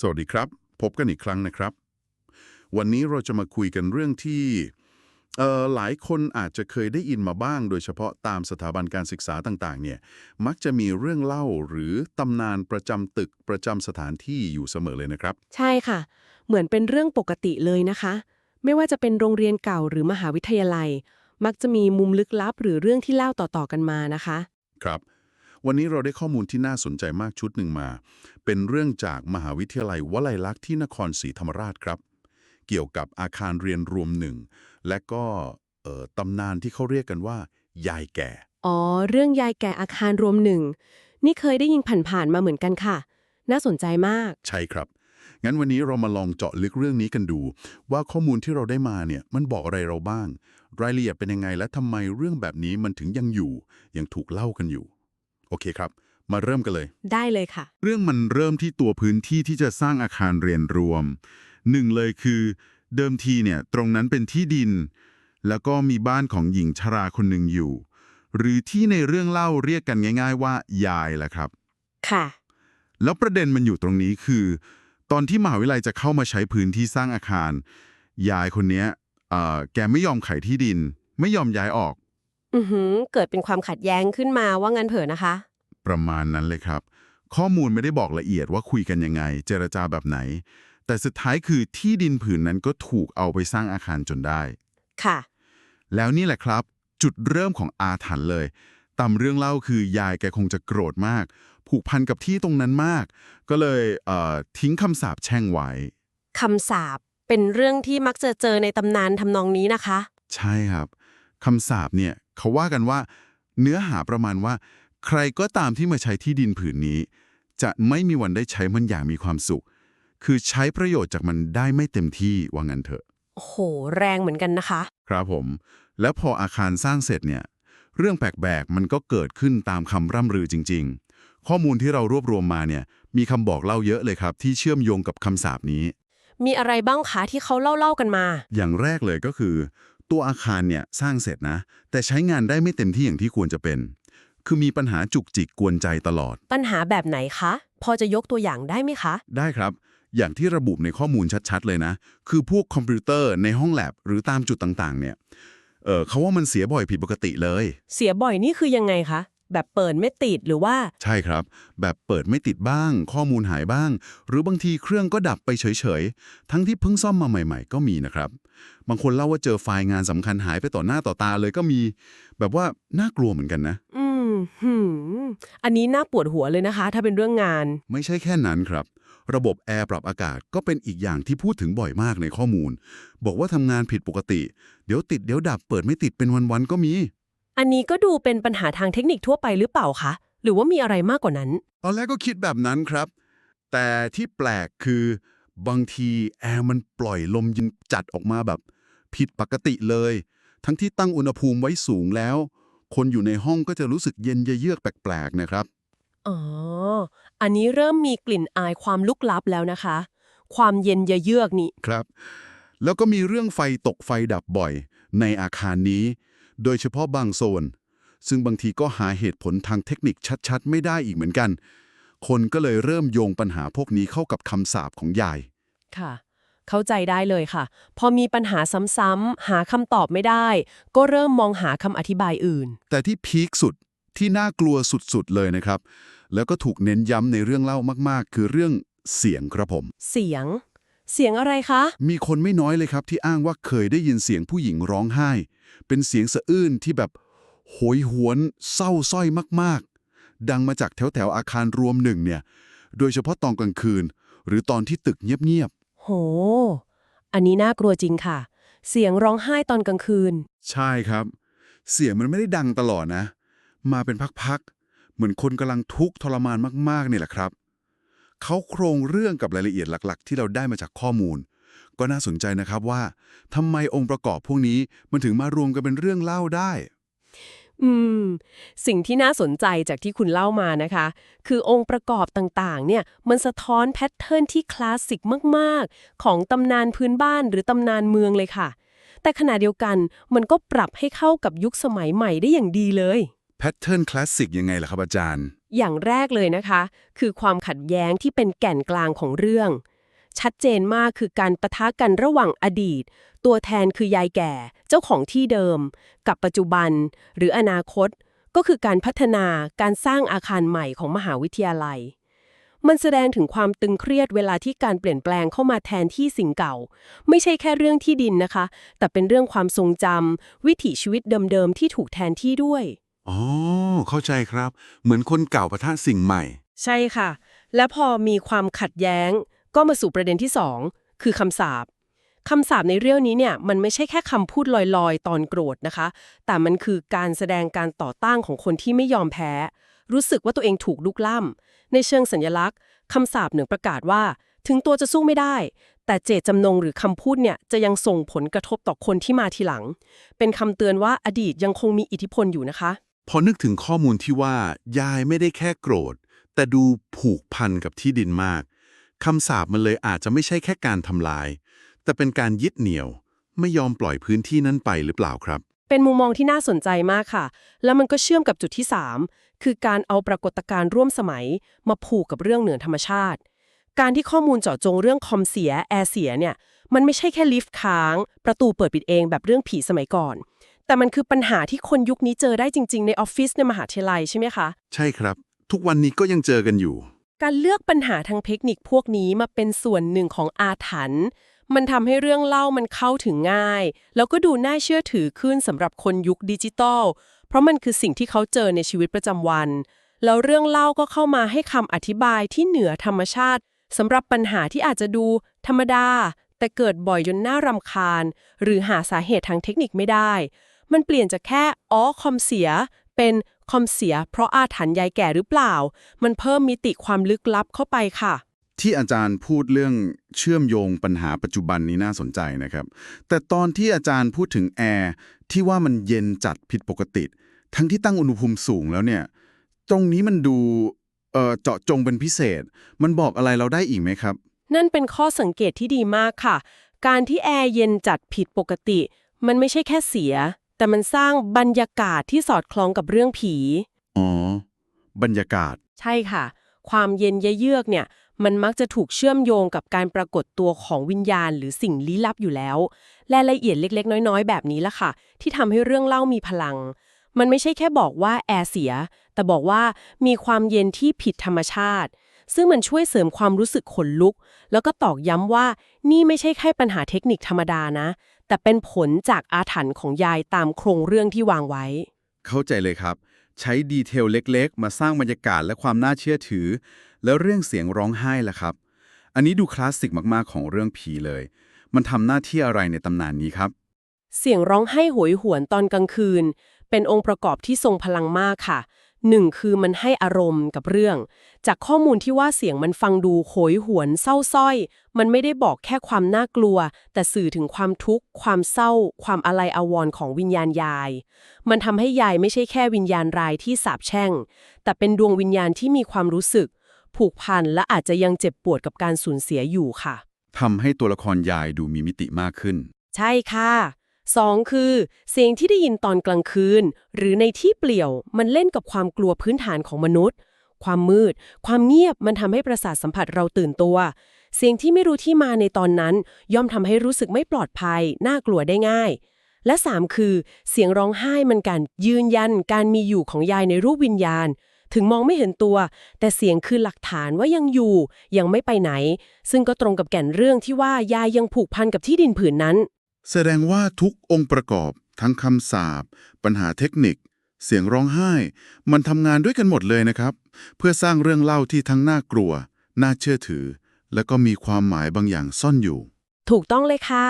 สวัสดีครับ พบกันอีกครั้งนะครับ วันนี้เราจะมาคุยกันเรื่องที่เอ่อหลายคนอาจจะเคยได้ยินมาบ้าง โดยเฉพาะตามสถาบันการศึกษาต่างๆ เนี่ย มักจะมีเรื่องเล่าหรือตำนานประจำตึกประจำสถานที่อยู่เสมอเลยนะครับ ใช่ค่ะ เหมือนเป็นเรื่องปกติเลยนะคะ ไม่ว่าจะเป็นโรงเรียนเก่าหรือมหาวิทยาลัย มักจะมีมุมลึกลับหรือเรื่องที่เล่าต่อๆกันมานะคะ ครับ วันนี้เราได้ข้อมูลที่น่าสนใจมากชุดหนึ่งมา เป็นเรื่องจากมหาวิทยาลัยวลัยลักษณ์ที่นครศรีธรรมราชครับ เกี่ยวกับอาคารเรียนรวมหนึ่ง และก็เอ่อตำนานที่เขาเรียกกันว่า ยายแก่ อ๋อ เรื่องยายแก่อาคารรวมหนึ่ง นี่เคยได้ยินผ่านๆมาเหมือนกันค่ะ น่าสนใจมาก ใช่ครับ งั้นวันนี้เรามาลองเจาะลึกเรื่องนี้กันดู ว่าข้อมูลที่เราได้มาเนี่ยมันบอกอะไรเราบ้าง รายละเอียดเป็นยังไงและทำไมเรื่องแบบนี้มันถึงยังอยู่ ยังถูกเล่ากันอยู่โอเคครับ มาเริ่มกันเลย ได้เลยค่ะ เรื่องมันเริ่มที่ตัวพื้นที่ที่จะสร้างอาคารเรียนรวมหนึ่งเลยคือ เดิมทีเนี่ยตรงนั้นเป็นที่ดิน แล้วก็มีบ้านของหญิงชราคนหนึ่งอยู่ หรือที่ในเรื่องเล่าเรียกกันง่าย ๆ ว่ายายแหละครับ ค่ะ แล้วประเด็นมันอยู่ตรงนี้คือ ตอนที่มหาวิทยาลัยจะเข้ามาใช้พื้นที่สร้างอาคาร ยายคนเนี้ยเอ่อแกไม่ยอมขายที่ดิน ไม่ยอมย้ายออก อือหือ เกิดเป็นความขัดแย้งขึ้นมาว่างั้นเถอะนะคะ ประมาณนั้นเลยครับ ข้อมูลไม่ได้บอกละเอียดว่าคุยกันยังไง เจรจาแบบไหน แต่สุดท้ายคือที่ดินผืนนั้นก็ถูกเอาไปสร้างอาคารจนได้ ค่ะ แล้วนี่แหละครับ จุดเริ่มของอาถรรพ์เลยตามเรื่องเล่าคือยายแกคงจะโกรธมาก ผูกพันกับที่ตรงนั้นมาก ก็เลยเอ่อทิ้งคำสาปแช่งไว้คำสาปเป็นเรื่องที่มักจะเจอในตำนานทำนองนี้นะคะ ใช่ครับคำสาปเนี่ยเขาว่ากันว่า เนื้อหาประมาณว่า ใครก็ตามที่มาใช้ที่ดินผืนนี้ จะไม่มีวันได้ใช้มันอย่างมีความสุข คือใช้ประโยชน์จากมันได้ไม่เต็มที่ว่างั้นเถอะ โอ้โห แรงเหมือนกันนะคะ ครับผม แล้วพออาคารสร้างเสร็จเนี่ย เรื่องแปลกๆมันก็เกิดขึ้นตามคำร่ำรือจริง ๆ ข้อมูลที่เรารวบรวมมาเนี่ย มีคำบอกเล่าเยอะเลยครับ ที่เชื่อมโยงกับคำสาปนี้ มีอะไรบ้างคะที่เขาเล่าๆกันมา อย่างแรกเลยก็คือ ตัวอาคารเนี่ยสร้างเสร็จนะ แต่ใช้งานได้ไม่เต็มที่อย่างที่ควรจะเป็น คือมีปัญหาจุกจิกกวนใจตลอด ปัญหาแบบไหนคะ พอจะยกตัวอย่างได้ไหมคะ ได้ครับ อย่างที่ระบุในข้อมูลชัดๆ เลยนะ คือพวกคอมพิวเตอร์ในห้องแลบหรือตามจุดต่างๆ เนี่ยเออเขาว่ามันเสียบ่อยผิดปกติเลย เสียบ่อยนี่คือยังไงคะ แบบเปิดไม่ติดหรือว่า ใช่ครับ แบบเปิดไม่ติดบ้าง ข้อมูลหายบ้าง หรือบางทีเครื่องก็ดับไปเฉยๆ ทั้งที่เพิ่งซ่อมมาใหม่ ๆ ก็มีนะครับ บางคนเล่าว่าเจอไฟล์งานสำคัญหายไปต่อหน้าต่อตาเลยก็มี แบบว่าน่ากลัวเหมือนกันนะ อืม หืมอันนี้น่าปวดหัวเลยนะคะ ถ้าเป็นเรื่องงาน ไม่ใช่แค่นั้นครับ ระบบแอร์ปรับอากาศก็เป็นอีกอย่างที่พูดถึงบ่อยมากในข้อมูล บอกว่าทำงานผิดปกติ เดี๋ยวติดเดี๋ยวดับเปิดไม่ติดเป็นวันๆก็มี อันนี้ก็ดูเป็นปัญหาทางเทคนิคทั่วไปหรือเปล่าคะ หรือว่ามีอะไรมากกว่านั้น ตอนแรกก็คิดแบบนั้นครับ แต่ที่แปลกคือบางทีแอร์มันปล่อยลมเย็นจัดออกมาแบบ ผิดปกติเลย ทั้งที่ตั้งอุณหภูมิไว้สูงแล้ว คนอยู่ในห้องก็จะรู้สึกเย็นเยือกๆแปลกๆนะครับ อ๋อ อันนี้เริ่มมีกลิ่นอายความลุกลับแล้วนะคะ ความเย็นเยือกนี่ ครับ แล้วก็มีเรื่องไฟตกไฟดับบ่อย ในอาคารนี้ โดยเฉพาะบางโซน ซึ่งบางทีก็หาเหตุผลทางเทคนิคชัดๆ ไม่ได้อีกเหมือนกัน คนก็เลยเริ่มโยงปัญหาพวกนี้เข้ากับคำสาปของยาย ค่ะ เข้าใจได้เลยค่ะ พอมีปัญหาซ้ำๆหาคำตอบไม่ได้ ก็เริ่มมองหาคำอธิบายอื่น แต่ที่พีคสุดที่น่ากลัวสุดๆเลยนะครับ แล้วก็ถูกเน้นย้ำในเรื่องเล่ามากๆ คือเรื่องเสียงครับผม เสียง เสียงอะไรคะ มีคนไม่น้อยเลยครับที่อ้างว่าเคยได้ยินเสียงผู้หญิงร้องไห้ เป็นเสียงสะอื้นที่แบบโหยหวน เศร้าสร้อยมากๆ ดังมาจากแถวแถวๆอาคารรวมหนึ่งเนี่ย โดยเฉพาะตอนกลางคืน หรือตอนที่ตึกเงียบ โห อันนี้น่ากลัวจริงค่ะ เสียงร้องไห้ตอนกลางคืน ใช่ครับ เสียงมันไม่ได้ดังตลอดนะ มาเป็นพักๆ เหมือนคนกำลังทุกข์ทรมานมากๆนี่แหละครับ เขาโครงเรื่องกับรายละเอียดหลักๆ ที่เราได้มาจากข้อมูล ก็น่าสนใจนะครับว่าทำไมองค์ประกอบพวกนี้มันถึงมารวมกันเป็นเรื่องเล่าได้ อืม สิ่งที่น่าสนใจจากที่คุณเล่ามานะคะ คือองค์ประกอบต่างๆ เนี่ย มันสะท้อนแพทเทิร์นที่คลาสสิกมากๆ ของตำนานพื้นบ้านหรือตำนานเมืองเลยค่ะ แต่ขณะเดียวกันมันก็ปรับให้เข้ากับยุคสมัยใหม่ได้อย่างดีเลย แพทเทิร์นคลาสสิกยังไงล่ะครับอาจารย์ อย่างแรกเลยนะคะ คือความขัดแย้งที่เป็นแก่นกลางของเรื่อง ชัดเจนมากคือการประทะกันระหว่างอดีต ตัวแทนคือยายแก่ เจ้าของที่เดิม กับปัจจุบัน หรืออนาคต ก็คือการพัฒนาการสร้างอาคารใหม่ของมหาวิทยาลัย มันแสดงถึงความตึงเครียดเวลาที่การเปลี่ยนแปลงเข้ามาแทนที่สิ่งเก่า ไม่ใช่แค่เรื่องที่ดินนะคะ แต่เป็นเรื่องความทรงจำวิถีชีวิตเดิมๆที่ถูกแทนที่ด้วยอ๋อเข้าใจครับ เหมือนคนเก่าปะทะสิ่งใหม่ ใช่ค่ะ และพอมีความขัดแย้ง ก็มาสู่ประเด็นที่ 2 คือคำสาปคำสาปในเรื่องนี้เนี่ยมันไม่ใช่แค่คำพูดลอยๆ ตอนโกรธนะคะ แต่มันคือการแสดงการต่อต้านของคนที่ไม่ยอมแพ้ รู้สึกว่าตัวเองถูกลุกล่ำในเชิงสัญลักษณ์คำสาปหนึ่งประกาศว่า ถึงตัวจะสู้ไม่ได้ แต่เจตจำนงหรือคำพูดเนี่ยจะยังส่งผลกระทบต่อคนที่มาทีหลัง เป็นคำเตือนว่าอดีตยังคงมีอิทธิพลอยู่นะคะ พอนึกถึงข้อมูลที่ว่ายายไม่ได้แค่โกรธ แต่ดูผูกพันกับที่ดินมาก คำสาปมันเลยอาจจะไม่ใช่แค่การทำลาย แต่เป็นการยึดเหนี่ยว ไม่ยอมปล่อยพื้นที่นั้นไปหรือเปล่าครับ เป็นมุมมองที่น่าสนใจมากค่ะ แล้วมันก็เชื่อมกับจุดที่ 3 คือการเอาปรากฏการณ์ร่วมสมัย มาผูกกับเรื่องเหนือธรรมชาติ การที่ข้อมูลเจาะจงเรื่องคอมเสียแอร์เสียเนี่ยมันไม่ใช่แค่ลิฟต์ค้าง ประตูเปิดปิดเองแบบเรื่องผีสมัยก่อน แต่มันคือปัญหาที่คนยุคนี้เจอได้จริง ๆ ในออฟฟิศในมหาวิทยาลัยใช่ไหมคะ ใช่ครับ ทุกวันนี้ก็ยังเจอกันอยู่ การเลือกปัญหาทางเทคนิคพวกนี้มาเป็นส่วนหนึ่งของอาถรรพ์มันทำให้เรื่องเล่ามันเข้าถึงง่าย แล้วก็ดูน่าเชื่อถือขึ้นสำหรับคนยุคดิจิตอลเพราะมันคือสิ่งที่เขาเจอในชีวิตประจำวัน แล้วเรื่องเล่าก็เข้ามาให้คำอธิบายที่เหนือธรรมชาติสำหรับปัญหาที่อาจจะดูธรรมดา แต่เกิดบ่อยจนน่ารำคาญ หรือหาสาเหตุทางเทคนิคไม่ได้ มันเปลี่ยนจากแค่อ๋อคอมเสียเป็น คอมเสียเพราะอาถรรพ์ยายแก่หรือเปล่า มันเพิ่มมิติความลึกลับเข้าไปค่ะ ที่อาจารย์พูดเรื่องเชื่อมโยงปัญหาปัจจุบันนี้น่าสนใจนะครับ แต่ตอนที่อาจารย์พูดถึงแอร์ที่ว่ามันเย็นจัดผิดปกติ ทั้งที่ตั้งอุณหภูมิสูงแล้วเนี่ย ตรงนี้มันดูเอ่อเจาะจงเป็นพิเศษ มันบอกอะไรเราได้อีกไหมครับ นั่นเป็นข้อสังเกตที่ดีมากค่ะ การที่แอร์เย็นจัดผิดปกติ มันไม่ใช่แค่เสีย แต่มันสร้างบรรยากาศที่สอดคล้องกับเรื่องผี อ๋อ บรรยากาศ ใช่ค่ะ ความเย็นเยือกเนี่ย มันมักจะถูกเชื่อมโยงกับการปรากฏตัวของวิญญาณ หรือสิ่งลี้ลับอยู่แล้วรายละเอียดเล็ก ๆ น้อยๆ แบบนี้ละค่ะ ที่ทำให้เรื่องเล่ามีพลัง มันไม่ใช่แค่บอกว่าแอร์เสีย แต่บอกว่ามีความเย็นที่ผิดธรรมชาติ ซึ่งมันช่วยเสริมความรู้สึกขนลุก แล้วก็ตอกย้ำว่านี่ไม่ใช่แค่ปัญหาเทคนิคธรรมดานะ แต่เป็นผลจากอาถรรพ์ของยายตามโครงเรื่องที่วางไว้ เข้าใจเลยครับ ใช้ดีเทลเล็กๆ มาสร้างบรรยากาศและความน่าเชื่อถือ แล้วเรื่องเสียงร้องไห้ล่ะครับ อันนี้ดูคลาสสิกมากๆของเรื่องผีเลย มันทำหน้าที่อะไรในตำนานนี้ครับ เสียงร้องไห้โหยหวนตอนกลางคืน เป็นองค์ประกอบที่ทรงพลังมากค่ะ หนึ่งคือมันให้อารมณ์กับเรื่อง จากข้อมูลที่ว่าเสียงมันฟังดูโหยหวนเศร้าส้อย มันไม่ได้บอกแค่ความน่ากลัว แต่สื่อถึงความทุกข์ ความเศร้า ความอาลัยอาวรณ์ของวิญญาณยาย มันทำให้ยายไม่ใช่แค่วิญญาณรายที่สาบแช่ง แต่เป็นดวงวิญญาณที่มีความรู้สึก ผูกพันและอาจจะยังเจ็บปวดกับการสูญเสียอยู่ค่ะทำให้ตัวละครยายดูมีมิติมากขึ้น ใช่ค่ะ สองคือ เสียงที่ได้ยินตอนกลางคืน หรือในที่เปลี่ยวมันเล่นกับความกลัวพื้นฐานของมนุษย์ ความมืด ความเงียบมันทำให้ประสาทสัมผัสเราตื่นตัว เสียงที่ไม่รู้ที่มาในตอนนั้น ย่อมทำให้รู้สึกไม่ปลอดภัย น่ากลัวได้ง่าย และสามคือ เสียงร้องไห้มันการยืนยันการมีอยู่ของยายในรูปวิญญาณ ถึงมองไม่เห็นตัว แต่เสียงคือหลักฐานว่ายังอยู่ยังไม่ไปไหน ซึ่งก็ตรงกับแก่นเรื่องที่ว่ายายยังผูกพันกับที่ดินผืนนั้น แสดงว่าทุกองค์ประกอบ ทั้งคำสาปปัญหาเทคนิค เสียงร้องไห้ มันทำงานด้วยกันหมดเลยนะครับ เพื่อสร้างเรื่องเล่าที่ทั้งน่ากลัว น่าเชื่อถือ และก็มีความหมายบางอย่างซ่อนอยู่ ถูกต้องเลยค่ะ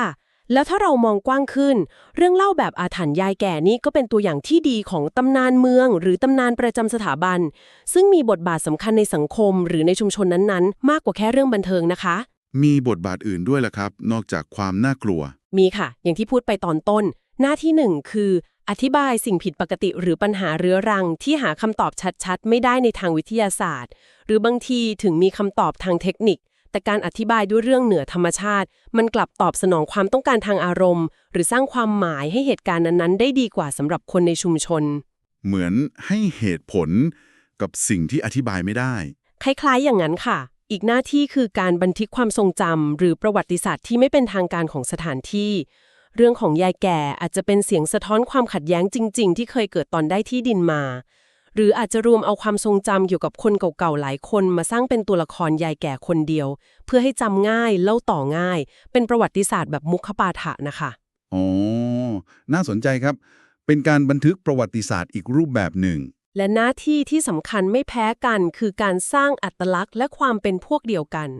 แล้วถ้าเรามองกว้างขึ้น เรื่องเล่าแบบอาถรรพ์ยายแก่นี่ก็เป็นตัวอย่างที่ดีของตำนานเมือง หรือตำนานประจำสถาบัน ซึ่งมีบทบาทสำคัญในสังคม หรือในชุมชนนั้นๆ มากกว่าแค่เรื่องบันเทิงนะคะ มีบทบาทอื่นด้วยล่ะครับ นอกจากความน่ากลัว มีค่ะ อย่างที่พูดไปตอนต้น หน้าที่หนึ่งคือ อธิบายสิ่งผิดปกติหรือปัญหาเรื้อรัง ที่หาคำตอบชัดๆ ไม่ได้ในทางวิทยาศาสตร์ หรือบางทีถึงมีคำตอบทางเทคนิค แต่การอธิบายด้วยเรื่องเหนือธรรมชาติ มันกลับตอบสนองความต้องการทางอารมณ์ หรือสร้างความหมายให้เหตุการณ์นั้นๆ ได้ดีกว่าสำหรับคนในชุมชน เหมือนให้เหตุผลกับสิ่งที่อธิบายไม่ได้ คล้ายๆอย่างนั้นค่ะ อีกหน้าที่คือการบันทึกความทรงจำหรือประวัติศาสตร์ที่ไม่เป็นทางการของสถานที่ เรื่องของยายแก่อาจจะเป็นเสียงสะท้อนความขัดแย้งจริง ๆ ที่เคยเกิดตอนได้ที่ดินมา หรืออาจจะรวมเอาความทรงจำเกี่ยวกับคนเก่าๆหลายคนมาสร้างเป็นตัวละครยายแก่คนเดียว เพื่อให้จำง่ายเล่าต่อง่าย เป็นประวัติศาสตร์แบบมุขปาฐะนะคะอ๋อน่าสนใจครับ เป็นการบันทึกประวัติศาสตร์อีกรูปแบบหนึ่ง และหน้าที่ที่สำคัญไม่แพ้กันคือการสร้างอัตลักษณ์และความเป็นพวกเดียวกัน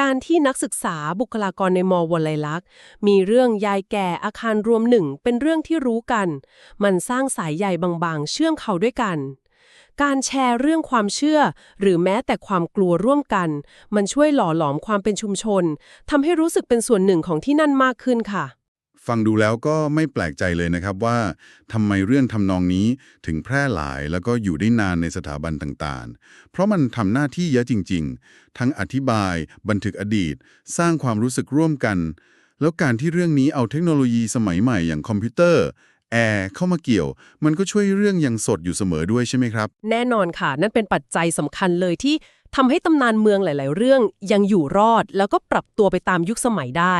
การที่นักศึกษาบุคลากรในมวลัยลักษณ์ มีเรื่องยายแก่อาคารรวมหนึ่งเป็นเรื่องที่รู้กัน มันสร้างสายใยบางๆ เชื่อมเขาด้วยกัน การแชร์เรื่องความเชื่อ หรือแม้แต่ความกลัวร่วมกัน มันช่วยหล่อหลอมความเป็นชุมชนทำให้รู้สึกเป็นส่วนหนึ่งของที่นั่นมากขึ้นค่ะ ฟังดูแล้วก็ไม่แปลกใจเลยนะครับว่าทำไมเรื่องทำนองนี้ถึงแพร่หลายแล้วก็อยู่ได้นานในสถาบันต่างๆ เพราะมันทำหน้าที่เยอะจริง ๆ ทั้งอธิบาย บันทึกอดีต สร้างความรู้สึกร่วมกัน แล้วการที่เรื่องนี้เอาเทคโนโลยีสมัยใหม่อย่างคอมพิวเตอร์แอร์เข้ามาเกี่ยว มันก็ช่วยเรื่องยังสดอยู่เสมอด้วยใช่ไหมครับ แน่นอนค่ะ นั่นเป็นปัจจัยสำคัญเลยที่ทำให้ตำนานเมืองหลาย ๆ เรื่องยังอยู่รอด แล้วก็ปรับตัวไปตามยุคสมัยได้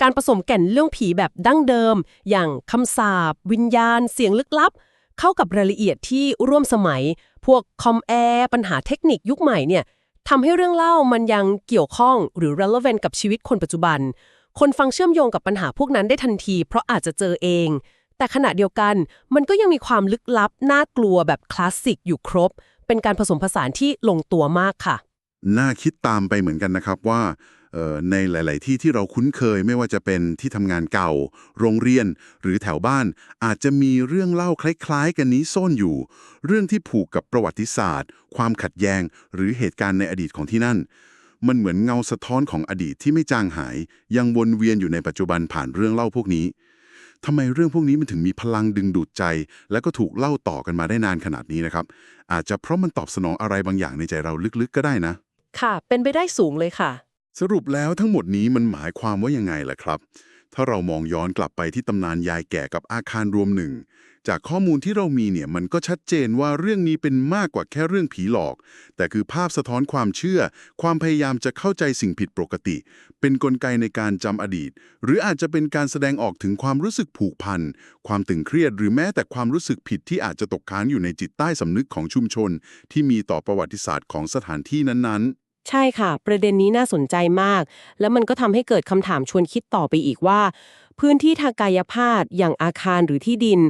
การผสมแก่นเรื่องผีแบบดั้งเดิม อย่างคำสาปวิญญาณ เสียงลึกลับ เข้ากับรายละเอียดที่ร่วมสมัย พวกคอมแอร์ปัญหาเทคนิคยุคใหม่เนี่ยทำให้เรื่องเล่ามันยังเกี่ยวข้องหรือ relevant กับชีวิตคนปัจจุบัน คนฟังเชื่อมโยงกับปัญหาพวกนั้นได้ทันที เพราะอาจจะเจอเอง แต่ขณะเดียวกันมันก็ยังมีความลึกลับน่ากลัวแบบคลาสสิกอยู่ครบ เป็นการผสมผสานที่ลงตัวมากค่ะ น่าคิดตามไปเหมือนกันนะครับว่า ในหลาย ๆ ที่ที่เราคุ้นเคยไม่ว่าจะเป็นที่ทำงานเก่า โรงเรียนหรือแถวบ้าน อาจจะมีเรื่องเล่าคล้าย ๆ กันนี้ซ่อนอยู่ เรื่องที่ผูกกับประวัติศาสตร์ ความขัดแย้ง หรือเหตุการณ์ในอดีตของที่นั่น มันเหมือนเงาสะท้อนของอดีตที่ไม่จางหาย ยังวนเวียนอยู่ในปัจจุบันผ่านเรื่องเล่าพวกนี้ทำไมเรื่องพวกนี้มันถึงมีพลังดึงดูดใจ และก็ถูกเล่าต่อกันมาได้นานขนาดนี้นะครับ อาจจะเพราะมันตอบสนองอะไรบางอย่างในใจเราลึกๆ ก็ได้นะ ค่ะ เป็นไปได้สูงเลยค่ะ สรุปแล้วทั้งหมดนี้มันหมายความว่ายังไงล่ะครับ ถ้าเรามองย้อนกลับไปที่ตำนานยายแก่กับอาคารรวมหนึ่ง จากข้อมูลที่เรามีเนี่ยมันก็ชัดเจนว่าเรื่องนี้เป็นมากกว่าแค่เรื่องผีหลอก แต่คือภาพสะท้อนความเชื่อ ความพยายามจะเข้าใจสิ่งผิดปกติ เป็นนกลไกในการจำอดีต หรืออาจจะเป็นการแสดงออกถึงความรู้สึกผูกพัน ความตึงเครียดหรือแม้แต่ความรู้สึกผิดที่อาจจะตกค้างอยู่ในจิตใต้สำนึกของชุมชน ที่มีต่อประวัติศาสตร์ของสถานที่นั้นๆ ใช่ค่ะ ประเด็นนี้น่าสนใจมาก แล้วมันก็ทำให้เกิดคำถามชวนคิดต่อไปอีกว่า พื้นที่ทางกายภาพอย่างอาคารหรือที่ดิน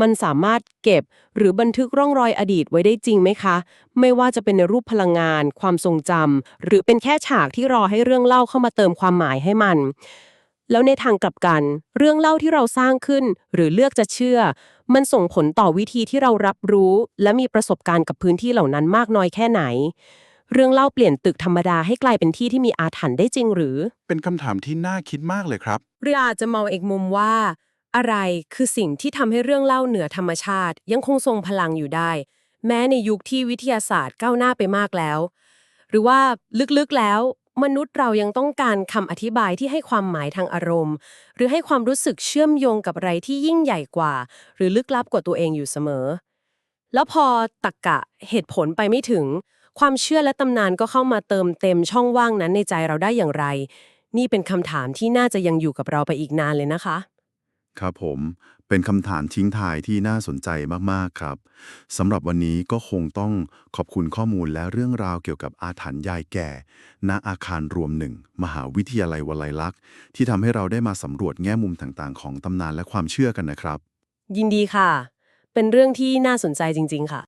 มันสามารถเก็บหรือบันทึกร่องรอยอดีตไว้ได้จริงไหมคะ ไม่ว่าจะเป็นในรูปพลังงาน ความทรงจำหรือเป็นแค่ฉากที่รอให้เรื่องเล่าเข้ามาเติมความหมายให้มัน แล้วในทางกลับกัน เรื่องเล่าที่เราสร้างขึ้น หรือเลือกจะเชื่อ มันส่งผลต่อวิธีที่เรารับรู้ และมีประสบการณ์กับพื้นที่เหล่านั้นมากน้อยแค่ไหน เรื่องเล่าเปลี่ยนตึกธรรมดาให้กลายเป็นที่ที่มีอาถรรพ์ได้จริงหรือ เป็นคำถามที่น่าคิดมากเลยครับ หรืออาจจะมองอีกมุมว่า อะไรคือสิ่งที่ทำให้เรื่องเล่าเหนือธรรมชาติ ยังคงทรงพลังอยู่ได้ แม้ในยุคที่วิทยาศาสตร์ก้าวหน้าไปมากแล้ว หรือว่าลึกๆแล้ว มนุษย์เรายังต้องการคำอธิบายที่ให้ความหมายทางอารมณ์ หรือให้ความรู้สึกเชื่อมโยงกับอะไรที่ยิ่งใหญ่กว่า หรือลึกลับกว่าตัวเองอยู่เสมอ แล้วพอตักกะเหตุผลไปไม่ถึง ความเชื่อและตำนานก็เข้ามาเติมเต็มช่องว่างนั้นในใจเราได้อย่างไร นี่เป็นคำถามที่น่าจะยังอยู่กับเราไปอีกนานเลยนะคะ ครับผม เป็นคำถามทิ้งท้ายที่น่าสนใจมากๆครับสำหรับวันนี้ก็คงต้องขอบคุณข้อมูลและเรื่องราวเกี่ยวกับอาถรรพ์ยายแก่ ณ อาคารรวมหนึ่ง มหาวิทยาลัยวลัยลักษณ์ ที่ทำให้เราได้มาสำรวจแง่มุมต่างๆ ของตำนานและความเชื่อกันนะครับ ยินดีค่ะ เป็นเรื่องที่น่าสนใจจริง ๆ ค่ะ